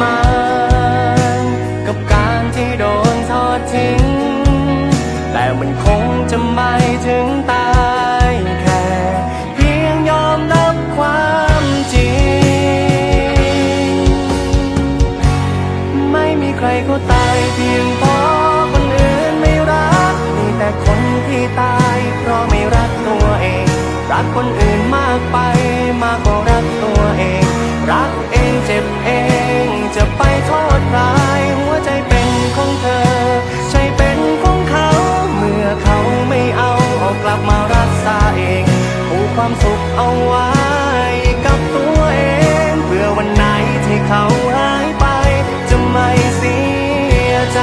มานกับการที่โดนทอดทิ้ง แต่มันคงจะไม่ถึงตายแค่เพียงยอมรับความจริง ไม่มีใครเขาตายเพียงเพราะคนอื่นไม่รัก มีแต่คนที่ตายเพราะไม่รักตัวเอง รักคนอื่น ความสุขเอาไว้กับตัวเองเพื่อวันไหนที่เขาหายไปจะไม่เสียใจ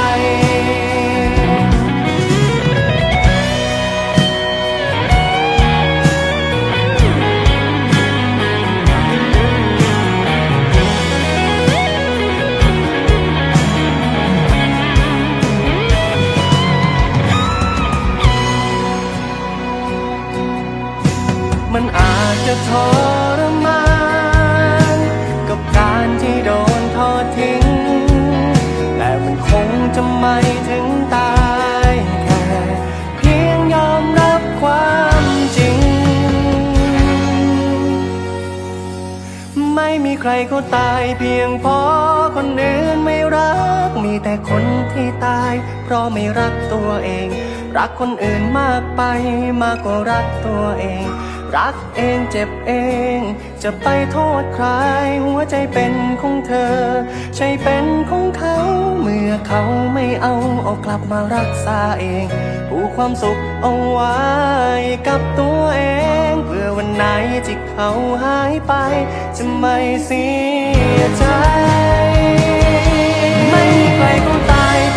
ใครเขาตายเพียงพราะคนอื่นไม่รัก มีแต่คนที่ตาย เพราะไม่รักตัวเอง รักคนอื่นมากไปมากกว่ารักตัวเอง รักเองเจ็บเอง จะไปโทษใคร หัวใจเป็นของเธอใจเป็นของเขา เมื่อเขาไม่เอาเอากลับมารักษาเอง ผูกความสุข เอาไว้กับตัวเองเพื่อวันไหนที่เขาหายไป จะไม่เสียใจ ไม่มีใครเขาตายเ